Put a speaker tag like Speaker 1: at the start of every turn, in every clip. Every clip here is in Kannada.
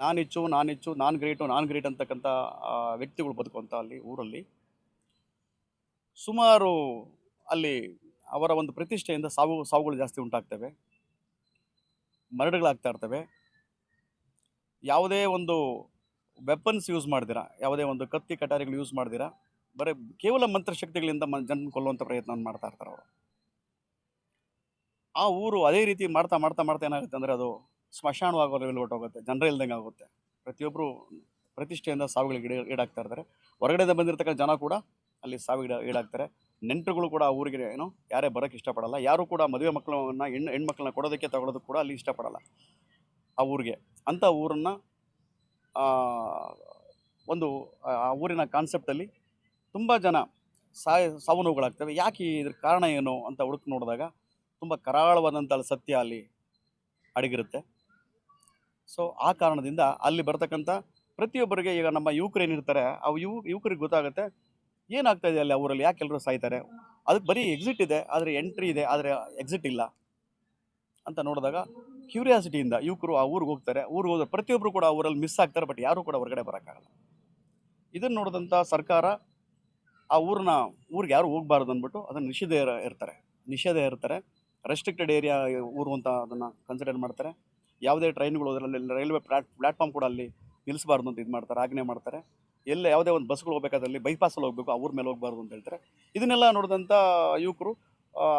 Speaker 1: ನಾನು ಹೆಚ್ಚು ನಾನು ಹೆಚ್ಚು ನಾನು ಗ್ರೇಟು ನಾನು ಗ್ರೇಟ್ ಅಂತಕ್ಕಂಥ ವ್ಯಕ್ತಿಗಳು ಬದುಕುವಂಥ ಅಲ್ಲಿ, ಊರಲ್ಲಿ ಸುಮಾರು ಅಲ್ಲಿ ಅವರ ಒಂದು ಪ್ರತಿಷ್ಠೆಯಿಂದ ಸಾವು, ಸಾವುಗಳು ಜಾಸ್ತಿ ಉಂಟಾಗ್ತವೆ. ಮರಡುಗಳಾಗ್ತಾ ಇರ್ತವೆ. ಯಾವುದೇ ಒಂದು ವೆಪನ್ಸ್ ಯೂಸ್ ಮಾಡ್ದಿರಾ, ಯಾವುದೇ ಒಂದು ಕತ್ತಿ ಕಟಾರಿಗಳು ಯೂಸ್ ಮಾಡ್ದಿರಾ, ಬರೀ ಕೇವಲ ಮಂತ್ರಶಕ್ತಿಗಳಿಂದ ಮ ಜನ ಕೊಲ್ಲುವಂಥ ಪ್ರಯತ್ನ ಮಾಡ್ತಾ ಇರ್ತಾರೆ ಅವರು. ಆ ಊರು ಅದೇ ರೀತಿ ಮಾಡ್ತಾ ಮಾಡ್ತಾ ಮಾಡ್ತಾ ಏನಾಗುತ್ತೆ ಅಂದರೆ ಅದು ಸ್ಮಶಾನವಾಗೋ ಲೆವೆಲ್ ಹೊಟ್ಟೋಗುತ್ತೆ ಜನರೇ ಇಲ್ದಂಗೆ ಆಗುತ್ತೆ. ಪ್ರತಿಯೊಬ್ಬರು ಪ್ರತಿಷ್ಠೆಯಿಂದ ಸಾವಿಗಳಿಗೆ ಈಡ- ಈಡಾಗ್ತಾ ಇರ್ತಾರೆ. ಹೊರಗಡೆಯಿಂದ ಬಂದಿರತಕ್ಕಂಥ ಜನ ಕೂಡ ಅಲ್ಲಿ ಸಾವಿಗೆ ಈಡಾಗ್ತಾರೆ. ನೆಂಟರುಗಳು ಕೂಡ ಆ ಊರಿಗೆ ಏನು, ಯಾರೇ ಬರೋಕ್ಕೆ ಇಷ್ಟಪಡಲ್ಲ. ಯಾರು ಕೂಡ ಮದುವೆ ಮಕ್ಕಳನ್ನ ಹೆಣ್ಣು ಹೆಣ್ಮಕ್ಳನ್ನ ಕೊಡೋದಕ್ಕೆ ತಗೊಳ್ಳೋದು ಕೂಡ ಅಲ್ಲಿ ಇಷ್ಟಪಡಲ್ಲ. ಆ ಊರಿಗೆ. ಅಂಥ ಊರನ್ನು ಒಂದು, ಆ ಊರಿನ ಕಾನ್ಸೆಪ್ಟಲ್ಲಿ ತುಂಬ ಜನ ಸಾಯ ಸಾವು ನೋವುಗಳಾಗ್ತವೆ ಯಾಕೆ ಇದ್ರ ಕಾರಣ ಏನು ಅಂತ ಹುಡುಕಿ ನೋಡಿದಾಗ, ತುಂಬ ಕರಾಳವಾದಂಥ ಸತ್ಯ ಅಲ್ಲಿ ಅಡಗಿರುತ್ತೆ. ಸೊ, ಆ ಕಾರಣದಿಂದ ಅಲ್ಲಿ ಬರ್ತಕ್ಕಂಥ ಪ್ರತಿಯೊಬ್ಬರಿಗೆ ಈಗ ನಮ್ಮ ಯುವಕರು ಏನಿರ್ತಾರೆ, ಅವು ಯುವ, ಯುವಕರಿಗೆ ಗೊತ್ತಾಗುತ್ತೆ, ಏನಾಗ್ತಾ ಇದೆ ಅಲ್ಲಿ ಅವರಲ್ಲಿ ಯಾಕೆ ಎಲ್ಲರೂ ಸಾಯ್ತಾರೆ? ಅದಕ್ಕೆ ಬರೀ ಎಕ್ಸಿಟ್ ಇದೆ, ಆದರೆ ಎಂಟ್ರಿ ಇದೆ, ಆದರೆ ಎಕ್ಸಿಟ್ ಇಲ್ಲ ಅಂತ ನೋಡಿದಾಗ ಕ್ಯೂರಿಯಾಸಿಟಿಯಿಂದ ಯುವಕರು ಆ ಊರಿಗೆ ಹೋಗ್ತಾರೆ. ಊರಿಗೆ ಹೋದ್ರೆ ಪ್ರತಿಯೊಬ್ಬರು ಕೂಡ ಊರಲ್ಲಿ ಮಿಸ್ ಆಗ್ತಾರೆ ಬಟ್ ಯಾರೂ ಕೂಡ ಹೊರಗಡೆ ಬರೋಕ್ಕಾಗಲ್ಲ. ಇದನ್ನು ನೋಡಿದಂಥ ಸರ್ಕಾರ ಆ ಊರನ್ನ ಊರಿಗೆ ಯಾರು ಹೋಗಬಾರ್ದು ಅಂದ್ಬಿಟ್ಟು ಅದನ್ನು ನಿಷೇಧ ಇರ- ಇರ್ತಾರೆ. ನಿಷೇಧ ಇರ್ತಾರೆ. ರೆಸ್ಟ್ರಿಕ್ಟೆಡ್ ಏರಿಯಾ ಊರು ಅಂತ ಅದನ್ನು ಕನ್ಸಿಡರ್ ಮಾಡ್ತಾರೆ. ಯಾವುದೇ ಟ್ರೈನ್ಗಳು ಅದರಲ್ಲಿ ರೈಲ್ವೆ ಪ್ಲಾಟ್, ಪ್ಲಾಟ್ಫಾರ್ಮ್ ಕೂಡ ಅಲ್ಲಿ ನಿಲ್ಲಿಸಬಾರ್ದು ಅಂತ ಇದು ಮಾಡ್ತಾರೆ, ಆಜ್ಞೆ ಮಾಡ್ತಾರೆ. ಎಲ್ಲ ಯಾವುದೇ ಒಂದು ಬಸ್ಗಳು ಹೋಗ್ಬೇಕಾದಲ್ಲಿ ಬೈಪಾಸಲ್ಲಿ ಹೋಗಬೇಕು ಆ ಮೇಲೆ ಹೋಗಬಾರ್ದು ಅಂತ ಹೇಳ್ತಾರೆ. ಇದನ್ನೆಲ್ಲ ನೋಡಿದಂಥ ಯುವಕರು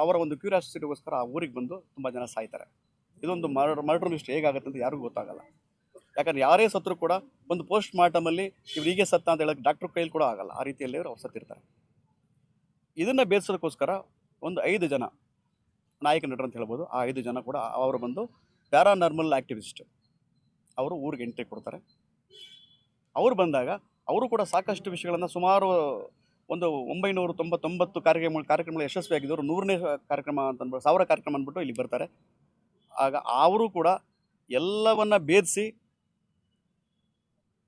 Speaker 1: ಅವರ ಒಂದು ಕ್ಯೂರಿಯಾಸಿಟಿಗೋಸ್ಕರ ಆ ಊರಿಗೆ ಬಂದು ತುಂಬ ಜನ ಸಾಯ್ತಾರೆ. ಇದೊಂದು ಮರ್ಡರ್ ಮರ್ಡರ್ ಮಿಸ್ಟ್ ಹೇಗಾಗುತ್ತೆ ಅಂತ ಯಾರಿಗೂ ಗೊತ್ತಾಗಲ್ಲ. ಯಾಕಂದ್ರೆ ಯಾರೇ ಸತ್ರು ಕೂಡ ಒಂದು ಪೋಸ್ಟ್ ಮಾರ್ಟಮಲ್ಲಿ ಇವ್ರು ಹೀಗೆ ಸತ್ತ ಅಂತ ಹೇಳಕ್ಕೆ ಡಾಕ್ಟ್ರ್ ಕೈಯಲ್ಲಿ ಕೂಡ ಆಗಲ್ಲ. ಆ ರೀತಿಯಲ್ಲಿ ಅವ್ರು ಸತ್ತಿರ್ತಾರೆ. ಇದನ್ನು ಬೇಯಿಸೋದಕ್ಕೋಸ್ಕರ ಒಂದು ಐದು ಜನ ನಾಯಕ ನಟರು ಅಂತ ಹೇಳ್ಬೋದು, ಆ ಐದು ಜನ ಕೂಡ ಅವರು ಬಂದು ಪ್ಯಾರಾನಾರ್ಮಲ್ ಆ್ಯಕ್ಟಿವಿಸ್ಟ್ ಅವರು ಊರಿಗೆ ಎಂಟ್ರಿ ಕೊಡ್ತಾರೆ. ಅವರು ಬಂದಾಗ ಅವರು ಕೂಡ ಸಾಕಷ್ಟು ವಿಷಯಗಳನ್ನು ಸುಮಾರು ಒಂದು ಒಂಬೈನೂರ ತೊಂಬತ್ತೊಂಬತ್ತು ಕಾರ್ಯಕ್ರಮ ಕಾರ್ಯಕ್ರಮಗಳು ಯಶಸ್ವಿಯಾಗಿದ್ದವರು ನೂರನೇ ಕಾರ್ಯಕ್ರಮ ಅಂತ ಅಂದ್ಬಿಟ್ಟು, ಸಾವಿರ ಕಾರ್ಯಕ್ರಮ ಅಂದ್ಬಿಟ್ಟು ಇಲ್ಲಿ ಬರ್ತಾರೆ. ಆಗ ಅವರು ಕೂಡ ಎಲ್ಲವನ್ನ ಭೇದಿಸಿ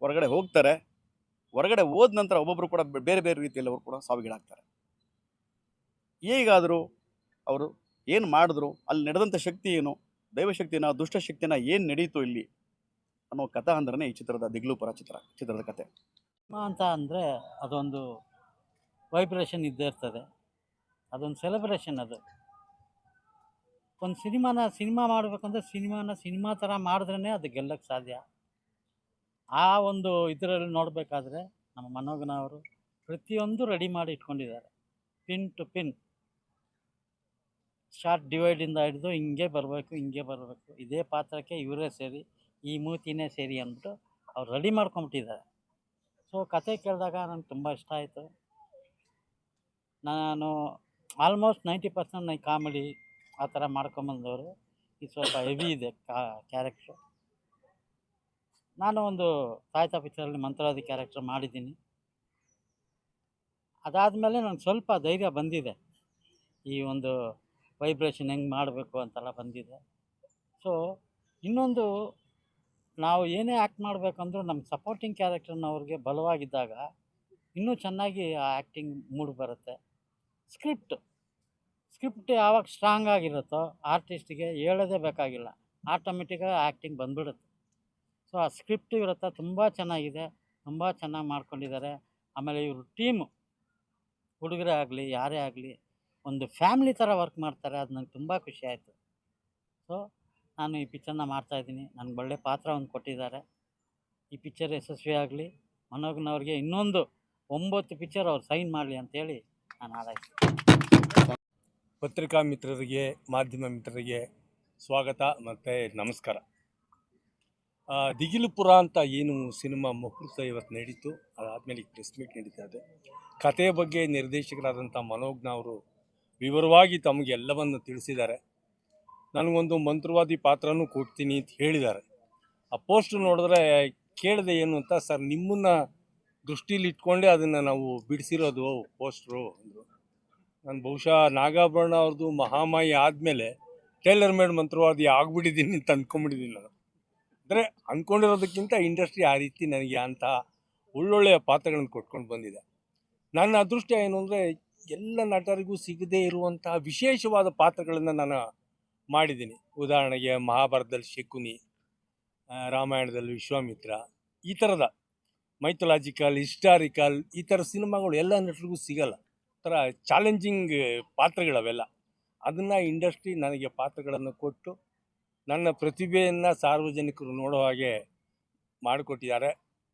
Speaker 1: ಹೊರಗಡೆ ಹೋಗ್ತಾರೆ. ಹೊರಗಡೆ ಹೋದ ನಂತರ ಒಬ್ಬೊಬ್ಬರು ಕೂಡ ಬೇರೆ ಬೇರೆ ರೀತಿಯಲ್ಲಿ ಅವರು ಕೂಡ ಸಾವಿಗೀಡಾಗ್ತಾರೆ. ಈಗಾದರೂ ಅವರು ಏನು ಮಾಡಿದ್ರು, ಅಲ್ಲಿ ನಡೆದಂಥ ಶಕ್ತಿ ಏನು? ದೈವಶಕ್ತಿನ, ದುಷ್ಟಶಕ್ತಿನ ಏನು ನಡೀತು ಇಲ್ಲಿ ಅನ್ನೋ ಕಥಾ ಅಂದ್ರೆ ಈ ಚಿತ್ರದ ದಿಗ್ಲೂಪುರ ಚಿತ್ರ, ಚಿತ್ರದ ಕತೆ.
Speaker 2: ಅಂತ ಅಂದರೆ ಅದೊಂದು ವೈಬ್ರೇಷನ್ ಇದ್ದೇ ಇರ್ತದೆ. ಅದೊಂದು ಸೆಲೆಬ್ರೇಷನ್ ಅದು. ಒಂದು ಸಿನಿಮಾನ ಸಿನಿಮಾ ಮಾಡಬೇಕಂದ್ರೆ ಸಿನಿಮಾನ ಸಿನಿಮಾ ಥರ ಮಾಡಿದ್ರೇ ಅದು ಗೆಲ್ಲಕ್ಕೆ ಸಾಧ್ಯ. ಆ ಒಂದು ಇದರಲ್ಲಿ ನೋಡಬೇಕಾದ್ರೆ ನಮ್ಮ ಮನೋಗನ ಅವರು ಪ್ರತಿಯೊಂದು ರೆಡಿ ಮಾಡಿ ಇಟ್ಕೊಂಡಿದ್ದಾರೆ. ಪಿನ್ ಟು ಪಿನ್ ಶಾರ್ಟ್ ಡಿವೈಡಿಂದ ಹಿಡಿದು ಹಿಂಗೆ ಬರಬೇಕು ಹಿಂಗೆ ಬರಬೇಕು. ಇದೇ ಪಾತ್ರಕ್ಕೆ ಇವರೇ ಸೇರಿ, ಈ ಮೂತಿನೇ ಸೇರಿ ಅಂದ್ಬಿಟ್ಟು ಅವ್ರು ರೆಡಿ ಮಾಡ್ಕೊಂಬಿಟ್ಟಿದ್ದಾರೆ. ಸೊ ಕತೆ ಕೇಳಿದಾಗ ನನಗೆ ತುಂಬ ಇಷ್ಟ ಆಯಿತು. ನಾನು ಆಲ್ಮೋಸ್ಟ್ ನೈಂಟಿ ಪರ್ಸೆಂಟ್ ನನಗೆ ಕಾಮಿಡಿ ಆ ಥರ ಮಾಡ್ಕೊಂಬಂದವರು. ಇದು ಸ್ವಲ್ಪ ಹೆವಿ ಇದೆ ಕ್ಯಾರೆಕ್ಟ್ರು ನಾನು ಒಂದು ತಾಯ್ತಾ ಪಿಕ್ಚರಲ್ಲಿ ಮಂತ್ರಾದಿ ಕ್ಯಾರೆಕ್ಟ್ರ್ ಮಾಡಿದ್ದೀನಿ. ಅದಾದಮೇಲೆ ನನಗೆ ಸ್ವಲ್ಪ ಧೈರ್ಯ ಬಂದಿದೆ. ಈ ಒಂದು ವೈಬ್ರೇಷನ್ ಹೆಂಗೆ ಮಾಡಬೇಕು ಅಂತೆಲ್ಲ ಬಂದಿದೆ. ಸೊ ಇನ್ನೊಂದು ನಾವು ಏನೇ ಆ್ಯಕ್ಟ್ ಮಾಡಬೇಕಂದ್ರೂ ನಮ್ಮ ಸಪೋರ್ಟಿಂಗ್ ಕ್ಯಾರೆಕ್ಟರ್ನ ಅವ್ರಿಗೆ ಬಲವಾಗಿದ್ದಾಗ ಇನ್ನೂ ಚೆನ್ನಾಗಿ ಆ ಆ್ಯಕ್ಟಿಂಗ್ ಮೂಡ್ ಬರುತ್ತೆ. ಸ್ಕ್ರಿಪ್ಟ್ ಸ್ಕ್ರಿಪ್ಟ್ ಯಾವಾಗ ಸ್ಟ್ರಾಂಗ್ ಆಗಿರುತ್ತೋ ಆರ್ಟಿಸ್ಟಿಗೆ ಹೇಳೋದೇ ಬೇಕಾಗಿಲ್ಲ. ಆಟೋಮೆಟಿಕಾಗಿ ಆ್ಯಕ್ಟಿಂಗ್ ಬಂದ್ಬಿಡುತ್ತೆ. ಸೊ ಆ ಸ್ಕ್ರಿಪ್ಟ್ ಇರುತ್ತೆ ತುಂಬ ಚೆನ್ನಾಗಿದೆ, ತುಂಬ ಚೆನ್ನಾಗಿ ಮಾಡ್ಕೊಂಡಿದ್ದಾರೆ. ಆಮೇಲೆ ಇವರು ಟೀಮು ಹುಡುಗರೇ ಆಗಲಿ, ಯಾರೇ ಆಗಲಿ ಒಂದು ಫ್ಯಾಮಿಲಿ ಥರ ವರ್ಕ್ ಮಾಡ್ತಾರೆ, ಅದು ನಂಗೆ ತುಂಬ ಖುಷಿ ಆಯಿತು. ಸೊ ನಾನು ಈ ಪಿಕ್ಚರ್ನ ಮಾಡ್ತಾಯಿದ್ದೀನಿ ನನಗೆ ಒಳ್ಳೆ ಪಾತ್ರ ಒಂದು ಕೊಟ್ಟಿದ್ದಾರೆ. ಈ ಪಿಕ್ಚರ್ ಯಶಸ್ವಿ ಆಗಲಿ. ಮನೋಜ್ನವ್ರಿಗೆ ಇನ್ನೊಂದು ಒಂಬತ್ತು ಪಿಕ್ಚರ್ ಅವ್ರು ಸೈನ್ ಮಾಡಲಿ ಅಂತೇಳಿ ನಾನು ಹಾರೈಸ್ತೀನಿ
Speaker 3: ಪತ್ರಿಕಾ ಮಿತ್ರರಿಗೆ, ಮಾಧ್ಯಮ ಮಿತ್ರರಿಗೆ ಸ್ವಾಗತ ಮತ್ತು ನಮಸ್ಕಾರ. ದಿಗಿಲುಪುರ ಅಂತ ಏನು ಸಿನಿಮಾ ಮುಹೂರ್ತ ಇವತ್ತು ನಡೀತು, ಅದಾದಮೇಲೆ ಪ್ರೆಸ್ ಮೀಟ್ ನಡೀತಾ ಇದೆ. ಕಥೆಯ ಬಗ್ಗೆ ನಿರ್ದೇಶಕರಾದಂಥ ಮನೋಜ್ಞ ಅವರು ವಿವರವಾಗಿ ತಮಗೆ ಎಲ್ಲವನ್ನು ತಿಳಿಸಿದ್ದಾರೆ. ನನಗೊಂದು ಮಂತ್ರವಾದಿ ಪಾತ್ರನೂ ಕೊಡ್ತೀನಿ ಅಂತ ಹೇಳಿದ್ದಾರೆ. ಆ ಪೋಸ್ಟ್ ನೋಡಿದ್ರೆ ಕೇಳಿದೆ ಏನು ಅಂತ, ಸರ್, ನಿಮ್ಮನ್ನು ದೃಷ್ಟಿಲಿ ಇಟ್ಕೊಂಡೇ ಅದನ್ನು ನಾವು ಬಿಡಿಸಿರೋದು ಪೋಸ್ಟ್ರು ಅಂದರು. ನಾನು ಬಹುಶಃ ನಾಗಾಭರಣ ಅವ್ರದ್ದು ಮಹಾಮಾಯಿ ಆದಮೇಲೆ ಟೈಲರ್ ಮೇಡ್ ಮಂತ್ರವಾದಿ ಆಗ್ಬಿಟ್ಟಿದ್ದೀನಿ ಅಂತ ಅಂದ್ಕೊಂಬಿಟ್ಟಿದ್ದೀನಿ ನಾನು. ಅಂದರೆ ಅಂದ್ಕೊಂಡಿರೋದಕ್ಕಿಂತ ಇಂಡಸ್ಟ್ರಿ ಆ ರೀತಿ ನನಗೆ ಅಂತ ಒಳ್ಳೊಳ್ಳೆಯ ಪಾತ್ರಗಳನ್ನು ಕೊಟ್ಕೊಂಡು ಬಂದಿದೆ. ನನ್ನ ಅದೃಷ್ಟ ಏನು ಅಂದರೆ ಎಲ್ಲ ನಟರಿಗೂ ಸಿಗದೇ ಇರುವಂತಹ ವಿಶೇಷವಾದ ಪಾತ್ರಗಳನ್ನು ನಾನು ಮಾಡಿದ್ದೀನಿ. ಉದಾಹರಣೆಗೆ ಮಹಾಭಾರತದಲ್ಲಿ ಶಕುನಿ ರಾಮಾಯಣದಲ್ಲಿ ವಿಶ್ವಾಮಿತ್ರ, ಈ ಥರದ ಮೈಥೊಲಾಜಿಕಲ್, ಹಿಸ್ಟಾರಿಕಲ್ ಈ ಥರ ಸಿನಿಮಾಗಳು ಎಲ್ಲ ನಟರಿಗೂ ಸಿಗಲ್ಲ. ಥರ ಚಾಲೆಂಜಿಂಗ್ ಪಾತ್ರಗಳವೆಲ್ಲ. ಅದನ್ನು ಇಂಡಸ್ಟ್ರಿ ನನಗೆ ಪಾತ್ರಗಳನ್ನು ಕೊಟ್ಟು ನನ್ನ ಪ್ರತಿಭೆಯನ್ನು ಸಾರ್ವಜನಿಕರು ನೋಡೋ ಹಾಗೆ ಮಾಡಿಕೊಟ್ಟಿದ್ದಾರೆ.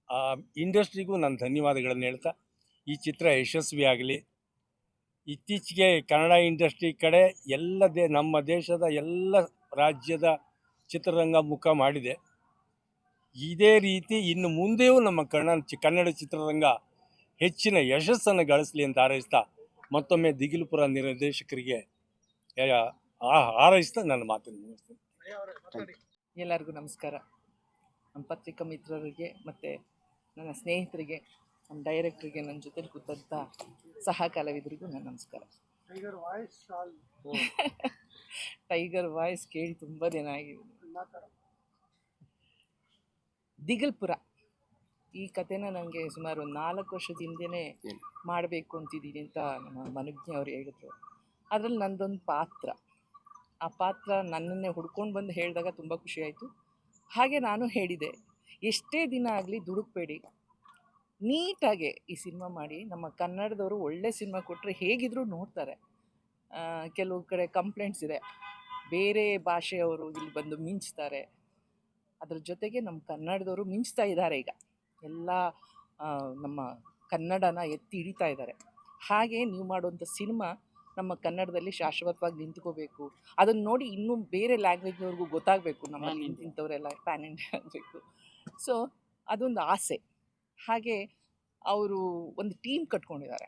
Speaker 3: ಆ, ಇಂಡಸ್ಟ್ರಿಗೂ ನಾನು ಧನ್ಯವಾದಗಳನ್ನು ಹೇಳ್ತಾ, ಈ ಚಿತ್ರ ಯಶಸ್ವಿಯಾಗಲಿ. ಇತ್ತೀಚೆಗೆ ಕನ್ನಡ ಇಂಡಸ್ಟ್ರಿ ಕಡೆ ಎಲ್ಲ ದೇ, ನಮ್ಮ ದೇಶದ ಎಲ್ಲ ರಾಜ್ಯದ ಚಿತ್ರರಂಗ ಮುಖ ಮಾಡಿದೆ. ಇದೇ ರೀತಿ ಇನ್ನು ಮುಂದೆಯೂ ನಮ್ಮ ಕನ್ನಡ ಕನ್ನಡ ಚಿತ್ರರಂಗ ಹೆಚ್ಚಿನ ಯಶಸ್ಸನ್ನು ಗಳಿಸಲಿ ಅಂತ ಹಾರೈಸ್ತಾ ಮತ್ತೊಮ್ಮೆ ದಿಗಿಲುಪುರ ನಿರ್ದೇಶಕರಿಗೆ ಹಾರೈಸ್ತಾ ನನ್ನ ಮಾತನ್ನು
Speaker 4: ಎಲ್ಲರಿಗೂ ನಮಸ್ಕಾರ. ನಮ್ಮ ಪತ್ರಿಕಾ ಮಿತ್ರರಿಗೆ ಮತ್ತು ನನ್ನ ಸ್ನೇಹಿತರಿಗೆ ನಮ್ಮ ಡೈರೆಕ್ಟ್ರಿಗೆ ನನ್ನ ಜೊತೆಲಿ ಕೂತಂಥ ಸಹ ಕಲಾವಿದರಿಗೂ ನನ್ನ ನಮಸ್ಕಾರ. ಟೈಗರ್ ವಾಯ್ಸ್ ಕೇಳಿ ತುಂಬ ದಿನ ಆಗಿದೆ. ದಿಗಲ್ಪುರ. ಈ ಕಥೆನ ನನಗೆ ಸುಮಾರು ಒಂದು ನಾಲ್ಕು ವರ್ಷದ ಹಿಂದೆನೇ ಮಾಡಬೇಕು ಅಂತಿದ್ದೀನಿ ಅಂತ ನಮ್ಮ ಮನುಜ್ಞ ಅವರು ಹೇಳಿದ್ರು. ಅದರಲ್ಲಿ ನಂದೊಂದು ಪಾತ್ರ. ಆ ಪಾತ್ರ ನನ್ನನ್ನೇ ಹುಡ್ಕೊಂಡು ಬಂದು ಹೇಳಿದಾಗ ತುಂಬ ಖುಷಿಯಾಯಿತು ಆಯಿತು. ಹಾಗೆ ನಾನು ಹೇಳಿದೆ. ಎಷ್ಟೇ ದಿನ ಆಗಲಿ ದುಡುಕ್ಬೇಡಿ. ನೀಟಾಗೆ ಈ ಸಿನಿಮಾ ಮಾಡಿ ನಮ್ಮ ಕನ್ನಡದವರು ಒಳ್ಳೆ ಸಿನಿಮಾ ಕೊಟ್ಟರೆ ಹೇಗಿದ್ರೂ ನೋಡ್ತಾರೆ. ಕೆಲವು ಕಡೆ ಕಂಪ್ಲೇಂಟ್ಸ್ ಇದೆ. ಬೇರೆ ಭಾಷೆಯವರು ಇಲ್ಲಿ ಬಂದು ಮಿಂಚ್ತಾರೆ. ಅದ್ರ ಜೊತೆಗೆ ನಮ್ಮ ಕನ್ನಡದವರು ಮಿಂಚ್ತಾ ಇದ್ದಾರೆ ಈಗ. ಎಲ್ಲ ನಮ್ಮ ಕನ್ನಡನ ಎತ್ತಿ ಹಿಡಿತಾ ಇದ್ದಾರೆ. ಹಾಗೆ ನೀವು ಮಾಡುವಂಥ ಸಿನಿಮಾ ನಮ್ಮ ಕನ್ನಡದಲ್ಲಿ ಶಾಶ್ವತವಾಗಿ ನಿಂತ್ಕೋಬೇಕು. ಅದನ್ನು ನೋಡಿ ಇನ್ನೂ ಬೇರೆ ಲ್ಯಾಂಗ್ವೇಜ್ನವ್ರಿಗೂ ಗೊತ್ತಾಗಬೇಕು. ನಮ್ಮ ನಿಂತಿಂಥವರೆಲ್ಲ ಪ್ಯಾನ್ ಇಂಡಿಯಾ ಆಗಬೇಕು. ಸೊ ಅದೊಂದು ಆಸೆ. ಹಾಗೆ ಅವರು ಒಂದು ಟೀಮ್ ಕಟ್ಕೊಂಡಿದ್ದಾರೆ.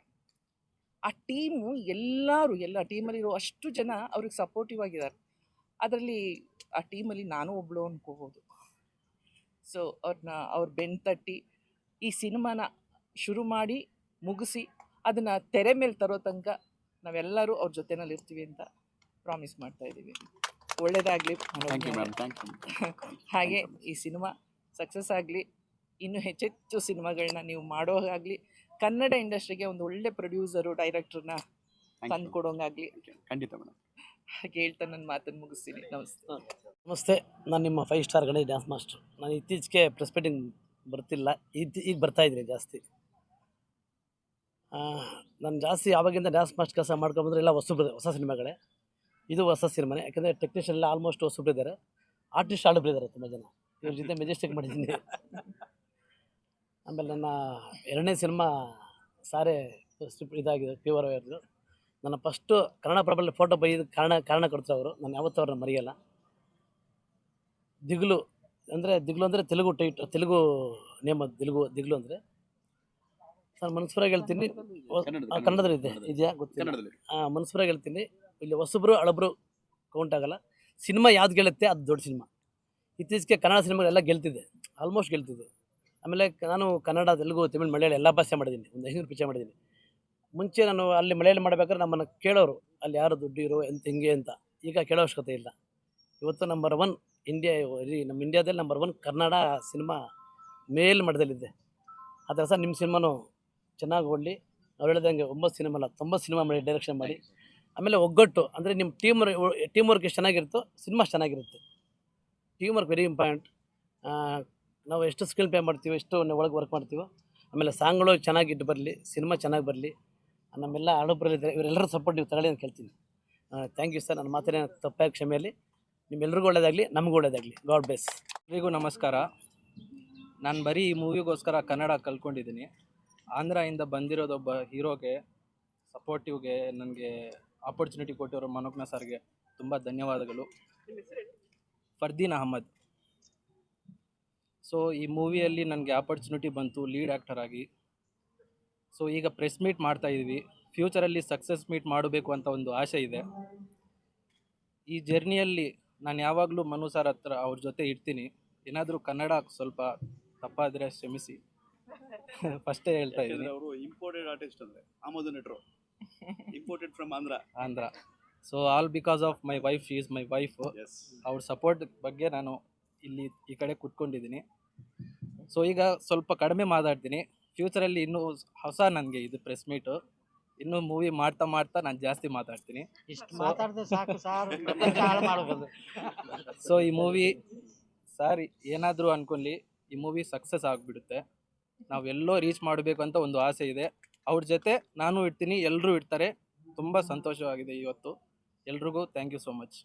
Speaker 4: ಆ ಟೀಮು ಎಲ್ಲರೂ ಎಲ್ಲ ಟೀಮಲ್ಲಿರೋ ಅಷ್ಟು ಜನ ಅವ್ರಿಗೆ ಸಪೋರ್ಟಿವ್ ಆಗಿದ್ದಾರೆ. ಅದರಲ್ಲಿ ಆ ಟೀಮಲ್ಲಿ ನಾನು ಒಬ್ಳು ಅಂದ್ಕೋಬೋದು ಸೊ ಅವ್ರನ್ನ ಅವ್ರ ಬೆನ್ನು ತಟ್ಟಿ ಈ ಸಿನಿಮಾನ ಶುರು ಮಾಡಿ ಮುಗಿಸಿ ಅದನ್ನು ತೆರೆ ಮೇಲೆ ತರೋ ತನಕ ನಾವೆಲ್ಲರೂ ಅವ್ರ ಜೊತೆನಲ್ಲಿ ಇರ್ತೀವಿ ಅಂತ ಪ್ರಾಮಿಸ್ ಮಾಡ್ತಾ ಇದ್ದೀವಿ.
Speaker 1: ಯು
Speaker 4: ಹಾಗೆ ಈ ಸಿನಿಮಾ ಸಕ್ಸಸ್ ಆಗಲಿ. ಇನ್ನೂ ಹೆಚ್ಚೆಚ್ಚು ಸಿನಿಮಾಗಳನ್ನ ನೀವು ಮಾಡೋ ಹಾಗಾಗಲಿ ಕನ್ನಡ ಇಂಡಸ್ಟ್ರಿಗೆ ಒಂದು ಒಳ್ಳೆ ಪ್ರೊಡ್ಯೂಸರು ಡೈರೆಕ್ಟರ್ನ ತಂದು ಕೊಡೋಂಗಾಗಲಿ
Speaker 1: ಖಂಡಿತ ಮೇಡಮ್
Speaker 4: ಹಾಗೆ ಹೇಳ್ತಾ ನನ್ನ ಮಾತನ್ನು ಮುಗಿಸ್ತೀನಿ. ನಮಸ್ತೆ.
Speaker 5: ನಮಸ್ತೆ. ನಾನು ನಿಮ್ಮ five star Ganesh dance master. ನಾನು ಇತ್ತೀಚೆಗೆ ಪ್ರೆಸ್ ಮೀಟಿಂಗ್ ಬರ್ತಿಲ್ಲ. ಇದು ಈಗ ಬರ್ತಾ ಇದ್ದೀನಿ ಜಾಸ್ತಿ. ನಾನು ಜಾಸ್ತಿ ಯಾವಾಗಿಂದ ಡ್ಯಾನ್ಸ್ ಮಾಸ್ಟರ್ ಕೆಲಸ ಮಾಡ್ಕೊಂಬಂದ್ರೆ ಎಲ್ಲ ಹೊಸಬ್ರು ಹೊಸ ಸಿನಿಮಾಗಳೇ. ಇದು ಹೊಸ ಸಿನಿಮಾನೇ. ಯಾಕಂದರೆ ಟೆಕ್ನಿಷಿಯನ್ ಎಲ್ಲ ಆಲ್ಮೋಸ್ಟ್ ಹೊಸಬ್ರು ಇದ್ದಾರೆ. ಆರ್ಟಿಸ್ಟ್ ಆಳಬ್ರು ಇದ್ದಾರೆ ತುಂಬ ಜನ. ಇವ್ರ ಜೊತೆ ಮೆಜೆಸ್ಟಿಕ್ ಮಾಡಿದ್ದೀನಿ. ಆಮೇಲೆ ನನ್ನ ಎರಡನೇ ಸಿನಿಮಾ ಸಾರೆ ಇದಾಗಿದೆ ಪ್ಯೂರ್ ಅವ್ರದ್ದು ನನ್ನ ಫಸ್ಟು ಕನ್ನಡ ಪ್ರಬಲ ಫೋಟೋ ಬೈದು ಕಾರಣ ಕಾರಣ ಕೊಡ್ತಾರೆ ಅವರು. ನಾನು ಯಾವತ್ತೂ ಅವ್ರನ್ನ ಮರೆಯಲ್ಲ. ದಿಗ್ಲು ಅಂದರೆ ದಿಗ್ಲು ಅಂದರೆ ತೆಲುಗು ಟೈಟ್ ತೆಲುಗು ನೇಮ್ ಅದು ದಿಲ್ಗು ದಿಗ್ಲು ಅಂದರೆ. ನಾನು ಮನಸ್ಪುರಾಗಿ ಹೇಳ್ತೀನಿ. ಕನ್ನಡದಲ್ಲಿ ಇದೆ. ಇದೆಯಾ? ಗೊತ್ತಿಲ್ಲ.
Speaker 1: ಹಾಂ
Speaker 5: ಮನಸ್ಪರಾಗಿ ಹೇಳ್ತೀನಿ. ಇಲ್ಲಿ ಹೊಸಬ್ರು ಹಳಬ್ರು ಕೌಂಟ್ ಆಗಲ್ಲ. ಸಿನಿಮಾ ಯಾವ್ದು ಗೆಲ್ಲುತ್ತೆ ಅದು ದೊಡ್ಡ ಸಿನಿಮಾ. ಇತ್ತೀಚೆಗೆ ಕನ್ನಡ ಸಿನಿಮಾಗಳೆಲ್ಲ ಗೆಲ್ತಿದೆ. ಆಲ್ಮೋಸ್ಟ್ ಗೆಲ್ತಿದೆ. ಆಮೇಲೆ ನಾನು ಕನ್ನಡ, ತೆಲುಗು, ತಮಿಳು ಮಲಯಾಳಿ ಎಲ್ಲ ಭಾಷೆ ಮಾಡಿದ್ದೀನಿ. ಒಂದು ಐನೂರು ಪಿಚೆ ಮಾಡಿದ್ದೀನಿ. ಮುಂಚೆ ನಾನು ಅಲ್ಲಿ ಮಳೆಯಲ್ಲಿ ಮಾಡಬೇಕಾದ್ರೆ ನಮ್ಮನ್ನು ಕೇಳೋರು, ಅಲ್ಲಿ ಯಾರು ದುಡ್ಡು ಇರೋ, ಎಂತ, ಹಿಂಗೆ ಅಂತ. ಈಗ ಕೇಳೋ ಅವಶ್ಯಕತೆ ಇಲ್ಲ. ಇವತ್ತು ನಂಬರ್ ಒನ್ ಇಂಡಿಯಾ ಇಡೀ ನಮ್ಮ ಇಂಡಿಯಾದಲ್ಲಿ ನಂಬರ್ ಒನ್ ಕನ್ನಡ ಸಿನಿಮಾ ಮೇಲ್ ಮಟ್ಟದಲ್ಲಿದೆ. ಅದರ ಸಹ ನಿಮ್ಮ ಸಿನಿಮಾನು ಚೆನ್ನಾಗಿ ಓಡಲಿ. ಅವ್ರು ಹೇಳಿದಂಗೆ ಒಂಬತ್ತು ಸಿನಿಮಾ ಅಲ್ಲ, ತೊಂಬತ್ತು ಸಿನಿಮಾ ಮಾಡಿ ಡೈರೆಕ್ಷನ್ ಮಾಡಿ. ಆಮೇಲೆ ಒಗ್ಗಟ್ಟು, ಅಂದರೆ ನಿಮ್ಮ ಟೀಮ್ ಟೀಮ್ ವರ್ಕ್ ಎಷ್ಟು ಚೆನ್ನಾಗಿರುತ್ತೋ, ಸಿನಿಮಾ ಚೆನ್ನಾಗಿರುತ್ತೆ. ಟೀಮ್ ವರ್ಕ್ ವೆರಿ ಇಂಪಾರ್ಟೆಂಟ್ ನಾವು ಎಷ್ಟು ಸ್ಕಿಲ್ ಪೇ ಮಾಡ್ತೀವಿ, ಎಷ್ಟು ಒಳಗೆ ವರ್ಕ್ ಮಾಡ್ತೀವೋ, ಆಮೇಲೆ ಸಾಂಗ್ಗಳು ಚೆನ್ನಾಗಿ ಇಟ್ಟು ಬರಲಿ, ಸಿನಿಮಾ ಚೆನ್ನಾಗಿ ಬರಲಿ, ನಮ್ಮೆಲ್ಲ ಹಳಬ್ರಲ್ಲಿದ್ದಾರೆ ಇವರೆಲ್ಲರೂ ಸಪೋರ್ಟ್ ನೀವು ತಗೊಳ್ಳಿ ಅಂತ ಕೇಳ್ತೀನಿ. ಥ್ಯಾಂಕ್ ಯು ಸರ್ ನನ್ನ ಮಾತಿನ ತಪ್ಪಾಗಿ ಕ್ಷಮೆಯಲ್ಲಿ. ನಿಮ್ಮೆಲ್ರಿಗೂ ಒಳ್ಳೇದಾಗಲಿ, ನಮಗೂ ಒಳ್ಳೇದಾಗಲಿ. ಗಾಡ್ ಬೆಸ್
Speaker 6: ಎಲ್ರಿಗೂ ನಮಸ್ಕಾರ. ನಾನು ಬರೀ ಈ ಮೂವಿಗೋಸ್ಕರ ಕನ್ನಡ ಕಲ್ತ್ಕೊಂಡಿದ್ದೀನಿ. ಆಂಧ್ರದಿಂದ ಬಂದಿರೋದೊಬ್ಬ ಹೀರೋಗೆ ಸಪೋರ್ಟಿವ್ಗೆ ನನಗೆ ಆಪರ್ಚುನಿಟಿ ಕೊಟ್ಟಿರೋ ಮನೋಜ್ಞ ಸರ್ಗೆ ತುಂಬ ಧನ್ಯವಾದಗಳು. ಫರ್ದೀನ್ ಅಹಮದ್. ಸೊ ಈ ಮೂವಿಯಲ್ಲಿ ನನಗೆ ಆಪರ್ಚುನಿಟಿ ಬಂತು ಲೀಡ್ ಆ್ಯಕ್ಟರ್ ಆಗಿ. ಸೊ ಈಗ ಪ್ರೆಸ್ ಮೀಟ್ ಮಾಡ್ತಾ ಇದ್ದೀವಿ ಫ್ಯೂಚರಲ್ಲಿ ಸಕ್ಸಸ್ ಮೀಟ್ ಮಾಡಬೇಕು ಅಂತ ಒಂದು ಆಸೆ ಇದೆ. ಈ ಜರ್ನಿಯಲ್ಲಿ ನಾನು ಯಾವಾಗಲೂ ಮನು ಸರ್ ಹತ್ರ ಅವ್ರ ಜೊತೆ ಇರ್ತೀನಿ. ಏನಾದರೂ ಕನ್ನಡ ಸ್ವಲ್ಪ ತಪ್ಪಾದರೆ ಕ್ಷಮಿಸಿ. ಫಸ್ಟೇ ಹೇಳ್ತಾ ಇದ್ದೀನಿ
Speaker 1: ಅವರು ಇಂಪೋರ್ಟೆಡ್ ಆರ್ಟಿಸ್ಟ್ ಅಂದ್ರೆ ಆಮದು ನಟರು. Imported from Andhra.
Speaker 6: Andhra. So all because of my wife is my wife ಅವ್ರ ಸಪೋರ್ಟ್ ಬಗ್ಗೆ ನಾನು ಇಲ್ಲಿ ಈ ಕಡೆ ಕುತ್ಕೊಂಡಿದ್ದೀನಿ. ಸೊ ಈಗ ಸ್ವಲ್ಪ ಕಡಿಮೆ ಮಾತಾಡ್ತೀನಿ. ಫ್ಯೂಚರಲ್ಲಿ ಇನ್ನೂ ಹೊಸ ನನಗೆ ಇದು ಪ್ರೆಸ್ ಮೀಟು ಇನ್ನೂ ಮೂವಿ ಮಾಡ್ತಾ ಮಾಡ್ತಾ ನಾನು ಜಾಸ್ತಿ ಮಾತಾಡ್ತೀನಿ.
Speaker 2: ಇಷ್ಟು ಮಾತಾಡಿದ್ರೆ ಸಾಕು ಸಾರ್. ಪ್ರಪಂಚ ಹಾಳು ಮಾಡ್ಬೋದು.
Speaker 6: ಸೊ ಈ ಮೂವಿ ಸಾರಿ ಏನಾದರೂ ಅನ್ಕೊಳ್ಳಿ ಈ ಮೂವಿ ಸಕ್ಸಸ್ ಆಗಿಬಿಡುತ್ತೆ. ನಾವೆಲ್ಲೋ ರೀಚ್ ಮಾಡಬೇಕು ಅಂತ ಒಂದು ಆಸೆ ಇದೆ. ಅವ್ರ ಜೊತೆ ನಾನು ಇಡ್ತೀನಿ ಎಲ್ಲರೂ ಇಡ್ತಾರೆ ತುಂಬ ಸಂತೋಷವಾಗಿದೆ ಇವತ್ತು. ಎಲ್ರಿಗೂ ಥ್ಯಾಂಕ್ ಯು ಸೋ ಮಚ್